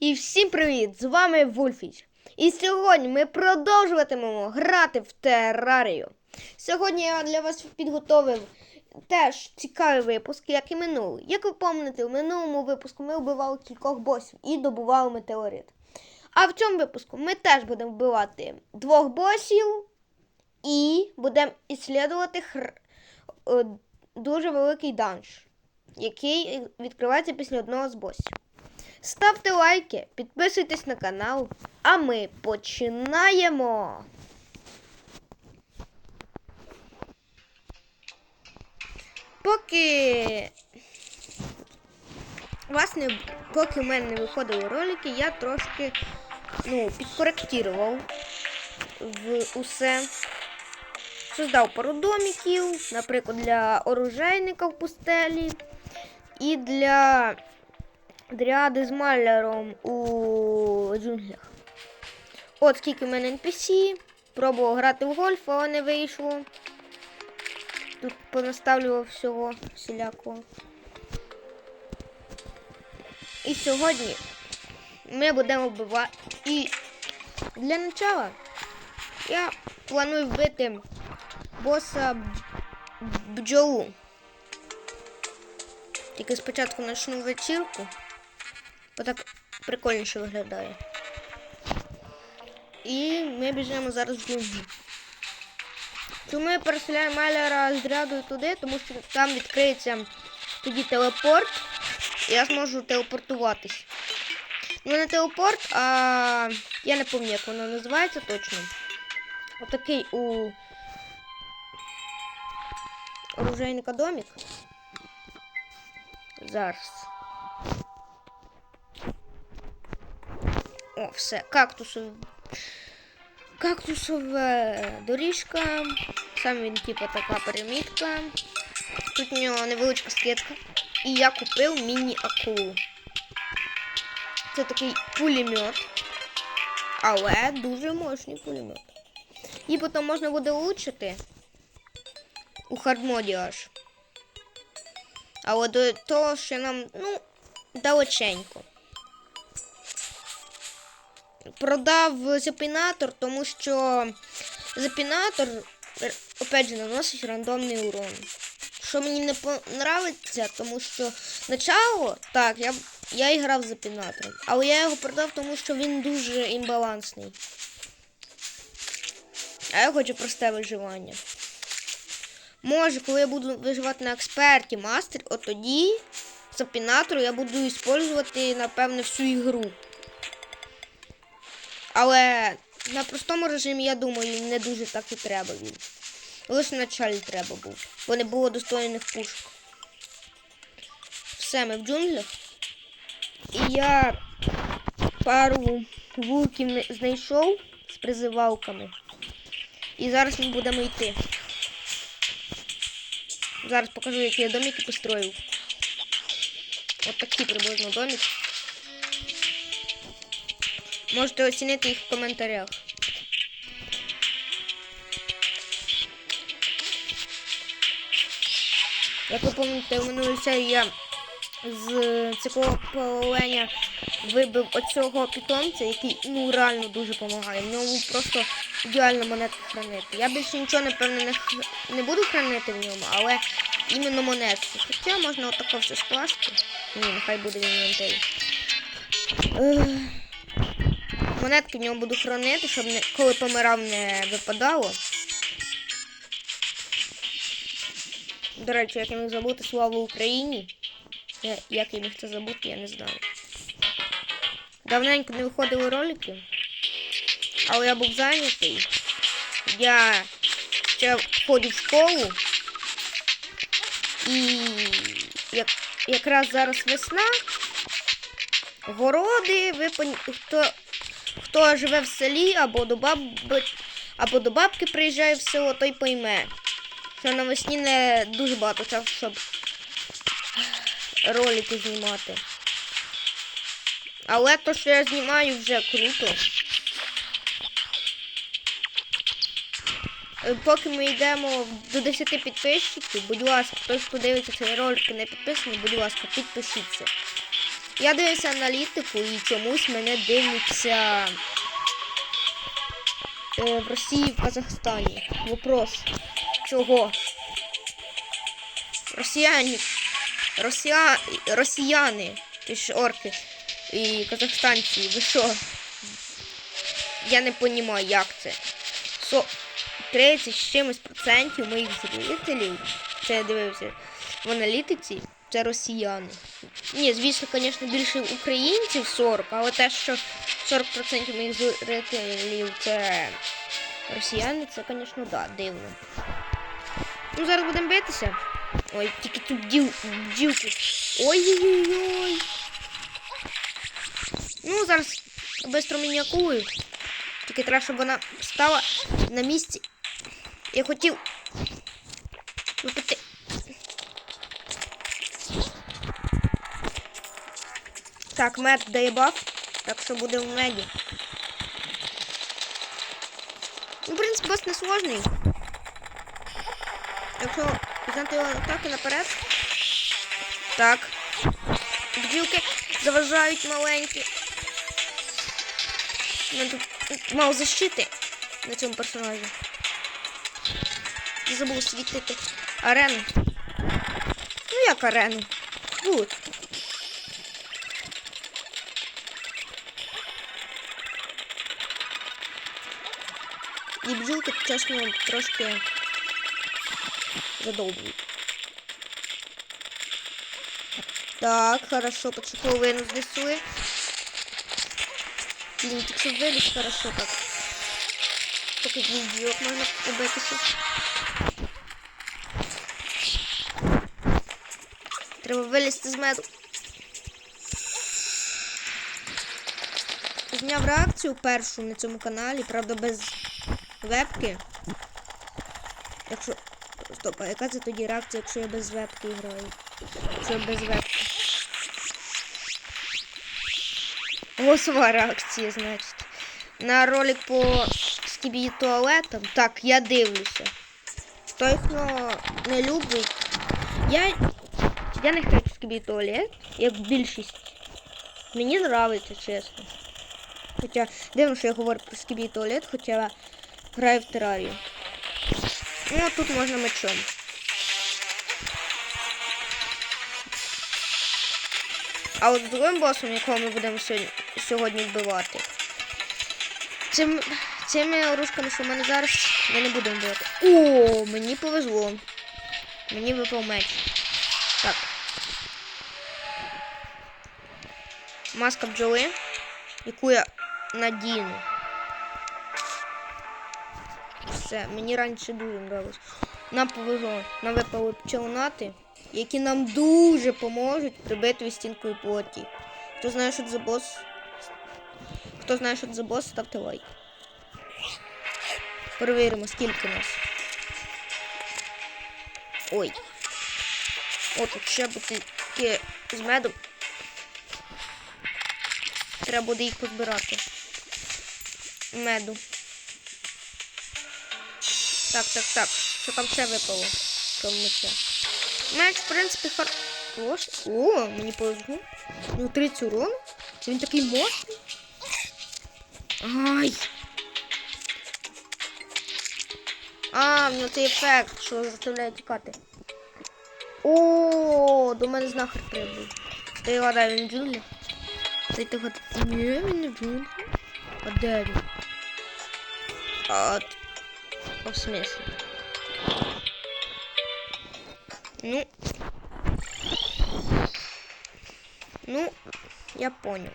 І всім привіт! З вами Вульфіч. І сьогодні ми продовжуватимемо грати в терарію. Сьогодні я для вас підготовив теж цікавий випуск, як і минулий. Як ви пам'ятаєте, в минулому випуску ми вбивали кількох босів і добували метеорит. А в цьому випуску ми теж будемо вбивати двох босів і будемо іслідувати хр... е, дуже великий данж, який відкривається після одного з босів. Ставте лайки, підписуйтесь на канал, а ми починаємо. Поки власне, поки в мене не виходили ролики, я трошки ну, підкоректував в усе. Создав пару домиків, наприклад, для оружейника в пустелі і для дряди з маляром у джунглях. От скільки в мене NPC. Пробував грати в гольф, але не вийшло. Тут понаставлював всього всілякого. І сьогодні ми будемо вбивати. І для начала я планую вбити боса бджолу. Тільки спочатку почну вечірку. Бо так прикольніше виглядає. І ми біжимо зараз в джунглі. Чому я переселяю маляра з дрядою туди, тому що там відкриється тоді телепорт, і я зможу телепортуватись. Ну не телепорт, а я не пам'ятаю, як воно називається точно. Отакий у оружейника домик. Зараз. О, все, кактусов. Кактусова доріжка. Сам він, типу, така перемітка. Тут у нього невеличка скидка. І я купив міні-акулу. Це такий пулемет. Але дуже мощний пулемет. І потім можна буде улучшити у хардмоді аж. Але до того, що нам, ну, далеченько. Продав запінатор, тому що запінатор, е, опять же, наносить рандомний урон. Що мені не подобається, тому що начало, так, я я і грав запінатором, але я його продав, тому що він дуже імбалансний. А я хочу просте виживання. Може, коли я буду виживати на експерті мастер, от тоді запінатору я буду використовувати, напевне, всю ігру. Але на простому режимі, я думаю, не дуже так і треба він. Лише на треба був, бо не було достойних пушок. Все, ми в джунглях. І я пару вулків знайшов з призивалками. І зараз ми будемо йти. Зараз покажу, які я домики построїв. От такі приблизно домик. Можете оцінити їх в коментарях. Як ви пам'ятаєте, в минулій серії я з цього поленя вибив оцього питомця, який ну реально дуже допомагає. В ньому просто ідеально монетки хранити. Я більше нічого, напевно, не, х... не буду хранити в ньому, але іменно монетки. Хоча можна отако все скласти. Ні, нехай буде в інвентарі. Монетки в ньому буду хранити, щоб не, коли помирав не випадало. До речі, як я міг забути славу Україні. Я, як я міг це забути, я не знаю. Давненько не виходили ролики, але я був зайнятий. Я ще ходжу в школу. І як, якраз зараз весна. Городи, ви хто, хто живе в селі або до баби, або до бабки приїжджає в село, той пойме. Що навесні не дуже багато часу, щоб ролики знімати. Але то, що я знімаю, вже круто. Е, Поки ми йдемо до 10 підписчиків, будь ласка, хтось подивиться цей ролик і не підписаний, будь ласка, підпишіться. Я дивився аналітику і чомусь мене дивляться е, в Росії в Казахстані. Вопрос. Чого? Росіяни. Росія... Росіяни. Ті ж орки і казахстанці. Ви що? Я не розумію, як це. Со... 30 з чимось процентів моїх зрителів, це я дивився в аналітиці, це росіяни. Ні, звісно, звісно, більше українців 40, але те, що 40% моїх зрителів це росіяни, це, звісно, да, дивно. Ну, зараз будемо битися. Ой, тільки тут діл, бджілки. Ой-ой-ой. Ну, зараз швидко мінякую. Тільки треба, щоб вона стала на місці. Я хотів випити. Так, мед дає так що буде в меді. Ну, в принципі, бос не сложний. Якщо знати його атаки наперед. Так. Бджілки заважають маленькі. Мене тут мало защити на цьому персонажі. Я забув світити арену. Ну як арену? Тут. І бджілки, чесно, трошки задовбують. Так, хорошо, половину знесли. Блин, так что вылез хорошо так. Только бджілок можна побитися. Треба вилізти з меду. Зняв реакцію першу на цьому каналі, правда, без вебки. Якщо. Стоп, а яка це тоді реакція, якщо я без вебки граю? Якщо я без вебки. Голосова реакція, значить. На ролик по скібі туалетам. Так, я дивлюся. Той, хто не любить. Я. Я не хочу скібі туалет, як більшість. Мені нравиться, чесно. Хоча дивно, що я говорю про скібі туалет, хоча граю в терарію. Ну, а тут можна мечом. А от другим босом, якого ми будемо сьогодні, сьогодні вбивати. Цим, цими оружками, що в мене зараз, ми не будемо вбивати. О, мені повезло. Мені випав меч. Так. Маска бджоли, яку я надіну. Все, мені раніше дуже нравилось. Нам повезло, нам випали пчелнати, які нам дуже поможуть прибитою стінкою плоті. Хто знає, що це за бос? Хто знає, що це за бос, ставте лайк. Перевіримо, скільки нас. Ой. О, тут ще бутильки з медом. Треба буде їх позбирати. Меду. Так, так, так. Що там ще випало? Крім меча. Меч, в принципі, хорош. О, мені повезло. Ну, 30 урону. Це він такий мощний. Ай. А, в нього цей ефект, що заставляє тікати. О, до мене знахар прибув. Я гадаю, він джунглі. Й ти ні, він не джунглі. А де він? А, В смысле? Ну. Ну, я понял.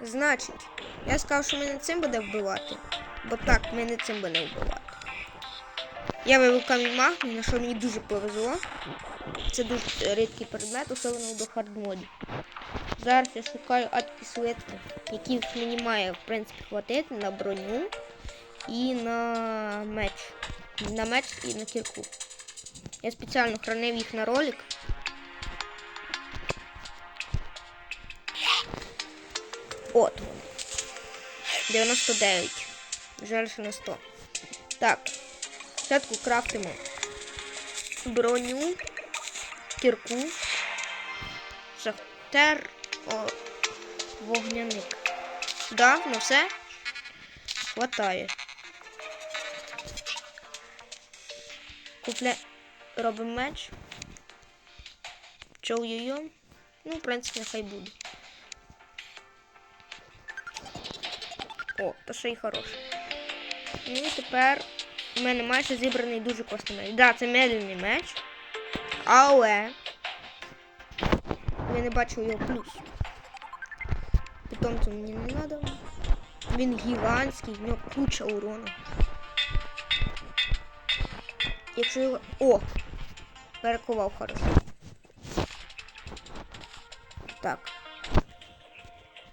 Значить, я сказав, що мене цим буде вбивати. Бо так, мене цим буде вбивати. Я вивив камінь магній, на що мені дуже повезло. Це дуже рідкий предмет, особливо до хардмоді. Зараз я шукаю антикислетки, яких мені має, в принципі, хватити на броню і на меч. На меч і на кірку. Я спеціально хранив їх на ролик. От. 99. Жаль, що на 100. Так. Спочатку крафтимо броню, кірку. Шах... Тер о, вогняник. Да, ну все. Хватає. Купля... Робимо меч. Чоу йо Ну, в принципі, нехай буде. О, то ще й хороше. Ну тепер у мене майже зібраний дуже класний меч. Да, це медленний меч. Але я не бачу його плюс. Питомцю мені не треба. Він гігантський, в нього куча урона. Якщо його... О! Перекував хорошо. Так.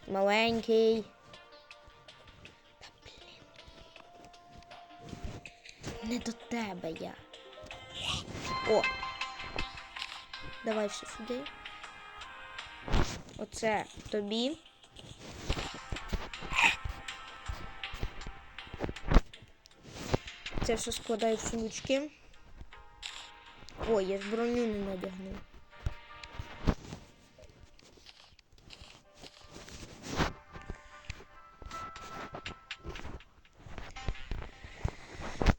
Маленький. Та блін. Не до тебе я. О! Давай все сюди. Оце тобі. Це все складаю в сумочки. Ой, я ж броню не надягнув.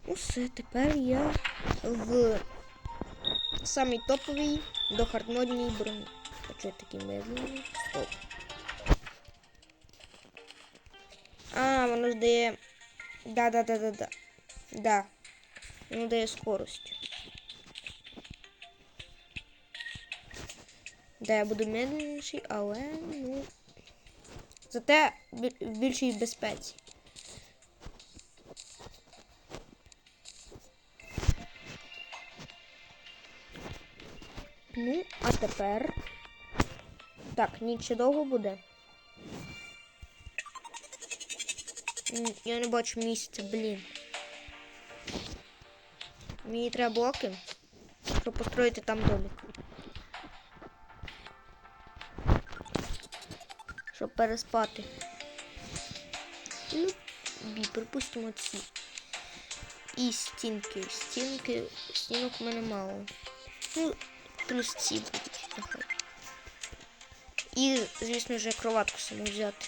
Ну все, тепер я в самій топовій до хардмодній броні. А чого такий медленний? А, воно ж дає. Да-да-да-да-да. Да. Воно дає скорость. Да, я буду медленніший, але ну. Зате в більшій безпеці. Ну, а тепер. Так, ніч довго буде. Я не бачу місця, блін. Мені треба блоки, щоб построїти там домик. Щоб переспати. Ну, припустимо ці. І стінки. Стінки. Стінок у мене мало. Ну, плюс ці будуть. І, звісно ж, кроватку саму взяти.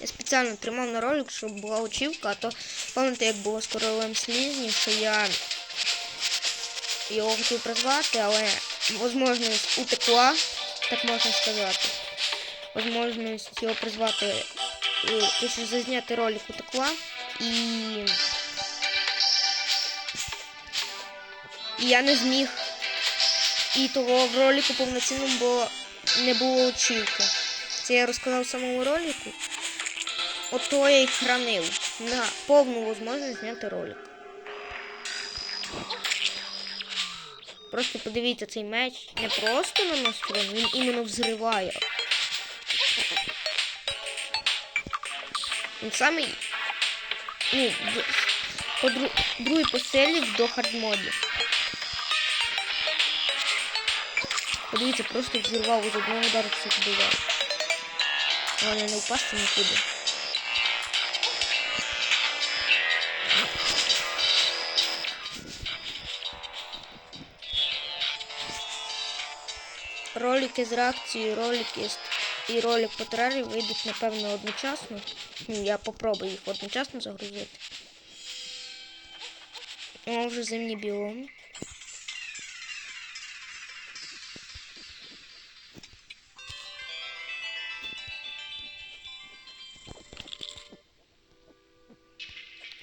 Я спеціально тримав на ролик, щоб була очівка, а то пам'ятаєте, як було з королем слізні, що я його хотів призвати, але можливість утекла, так можна сказати. Можливість його призвати, е, точніше зазняти ролик утекла і. І я не зміг. І того в ролику повноцінному було, не було очівки. Це я розказав в самому ролику. Ото я і хранив на повну можливість зняти ролик. Просто подивіться цей меч не просто наносить урон, він іменно взриває. Він самий ну, по дру, другий по силі до хардмодів. Подивіться, просто взірвав з одного удару все вбивав. Головне не впасти нікуди. Ролики з реакцією, ролики з... і ролик по терарі вийдуть, напевно, одночасно. Ну, я попробую їх одночасно загрузити. О, вже зимні біоми.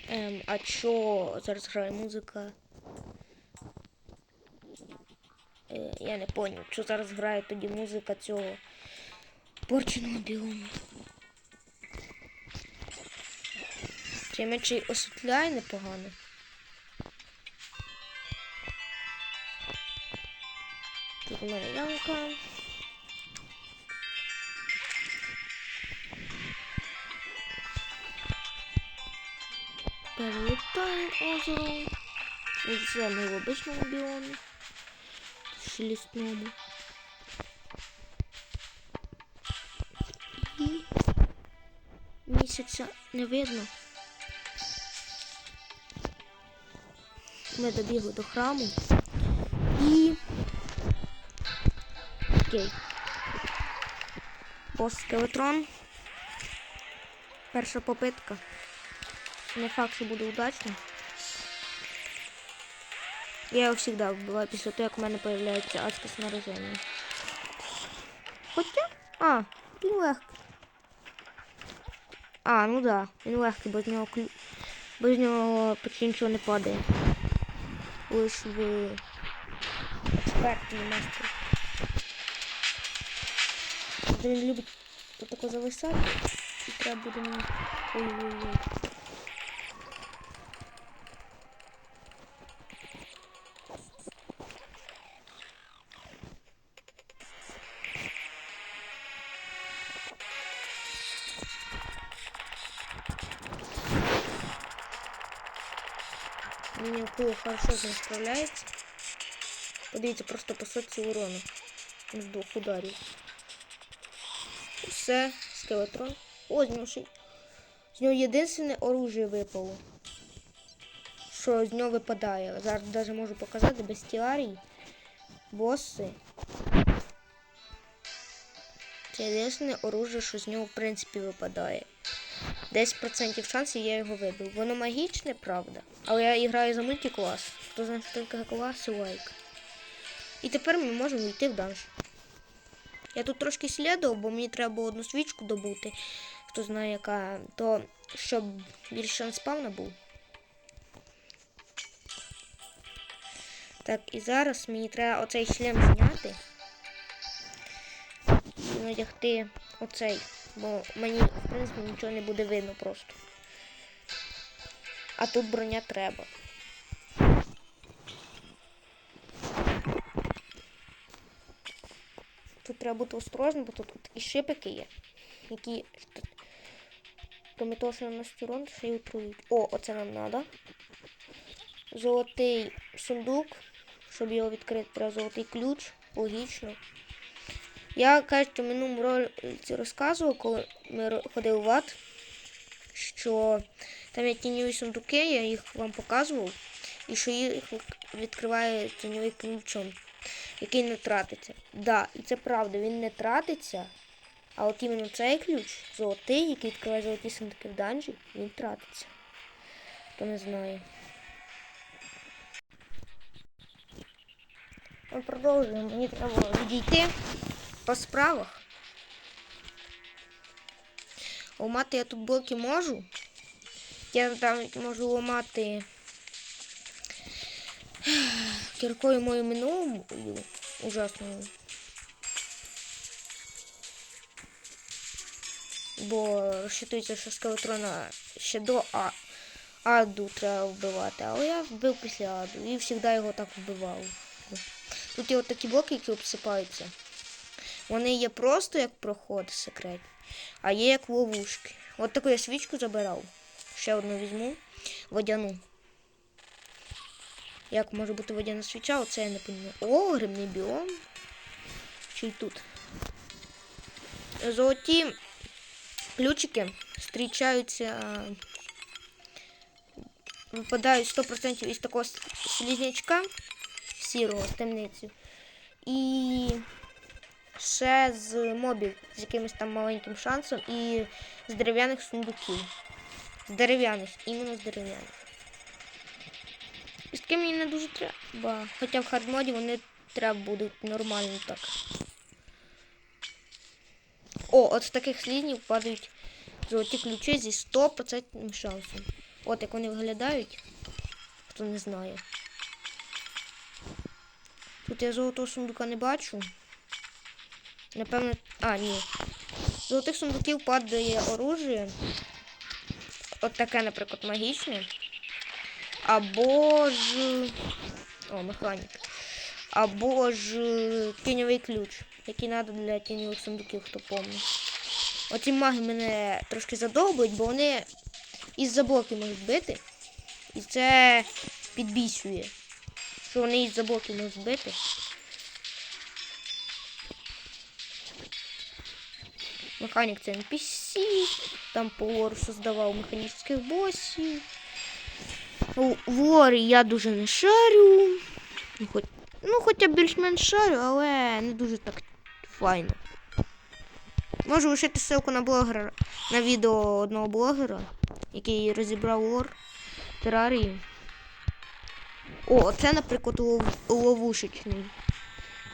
Ем, а чо зараз грає музика? Е, я не поняв, що зараз грає тоді музика цього порченого біому. Цей меч і освітляє непогано. Тут у мене ямка. Перелітаємо озеро. Це ми в обичному біомі гроші лісному. І місяця не видно. Ми добігли до храму і окей. Бос скелетрон. Перша попитка. Не факт, що буде удачно. Я його завжди вбиваю після того, як в мене з'являється адське снаряження. Хоча? А, він легкий. А, ну да, він легкий, без нього клю... без нього почти нічого не падає. Лиш в експертний мастер. Він любить отако зависати. І треба буде. Ой-ой-ой. Хорошо з ним справляється. Подивіться, просто по соці урону. З двох ударів. Все, скелетрон. О, з нього З нього єдине оружие випало. Що з нього випадає. Зараз навіть можу показати бестіарій, боси. Це єдине оружие, що з нього в принципі випадає. 10% шансів я його вибив. Воно магічне, правда. Але я граю за мультиклас. Хто знає, що таке клас, лайк. І тепер ми можемо йти в данж. Я тут трошки слідував, бо мені треба було одну свічку добути. Хто знає яка, то щоб більш шанс спавна був. Так, і зараз мені треба оцей шлем зняти. І надягти оцей. Бо мені, в принципі, нічого не буде видно просто. А тут броня треба. Тут треба бути осторожним, бо тут такі шипики є, які помимо того, що наносять урон, ще й отрують. О, оце нам треба. Золотий сундук. Щоб його відкрити, треба золотий ключ. Логічно. Я, кажуть, в минулому році розказував, коли ми ходили в ад, що там є тіньові сундуки, я їх вам показував, і що їх відкриває тіньовий ключом, який не тратиться. Да, і це правда, він не тратиться. А от іменно цей ключ, золотий, який відкриває золоті сундуки в данжі, він тратиться. Хто не знає. Ми продовжуємо. Мені треба відійти по справах. Ламати я тут блоки можу. Я там можу ламати кіркою мою минулою ужасною. Бо розчитується, що скелетрона ще до а... аду треба вбивати, але я вбив після аду і завжди його так вбивав. Тут є от такі блоки, які обсипаються. Вони є просто як проход секрет, а є як ловушки. От таку я свічку забирав. Ще одну візьму. Водяну. Як може бути водяна свіча, оце я не розумію. О, грибний біом. Чи й тут. Золоті ключики зустрічаються. Випадають 100% із такого слізнячка сірого з темницею. І ще з мобів з якимось там маленьким шансом і з дерев'яних сундуків. З дерев'яних, іменно з дерев'яних. І з таким мені не дуже треба. Хоча в хардмоді вони треба будуть нормально так. О, от з таких слізнів падають золоті ключі зі 100% шансом. От як вони виглядають, хто не знає. Тут я золотого сундука не бачу. Напевно. А, ні. З золотих сундуків падає оружие. От таке, наприклад, магічне. Або ж. О, механік. Або ж тіньовий ключ, який треба для тіньових сундуків, хто помне. Оці маги мене трошки задовбують, бо вони із-за блоків можуть бити. І це підбісює. Що вони із-за блоків можуть бити. Механік це NPC, там по лору создавав механічних босів. В я дуже не шарю. Ну, хоч, ну хоча більш-менш шарю, але не дуже так Файно. Можу лишити ссылку на блогера, на відео одного блогера, який розібрав лор терарії. О, це, наприклад, лов, ловушечний.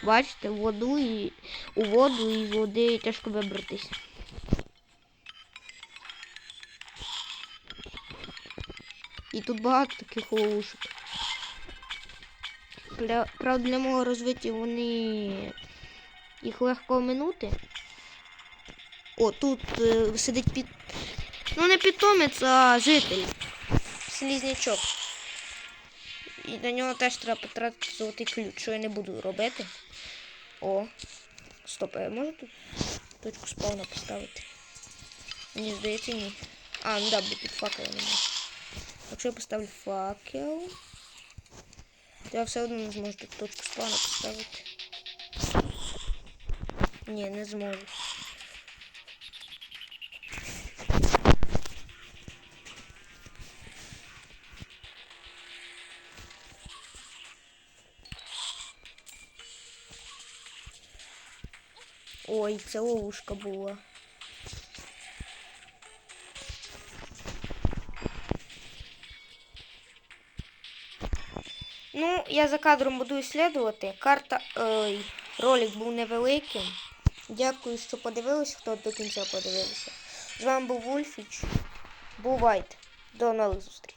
Бачите, воду і у воду і води тяжко вибратися. І тут багато таких ловушок. Для, правда, для мого розвиття вони їх легко оминути. О, тут е, сидить під. Ну, не питомець, а житель. Слізнячок. І на нього теж треба потратити золотий ключ, що я не буду робити. О. Стоп, я можу тут точку спавна поставити? Мені здається, ні. А, ну да, бо під факелом. Якщо я поставлю факел, я все одно не зможу тут точку спавна поставити. Ні, не зможу. Ой, це ловушка була. Я за кадром буду іслідувати. Карта. Ой, ролик був невеликим. Дякую, що подивилися, хто до кінця подивився. З вами був Вульфіч. Бувайте. До нових зустрічей.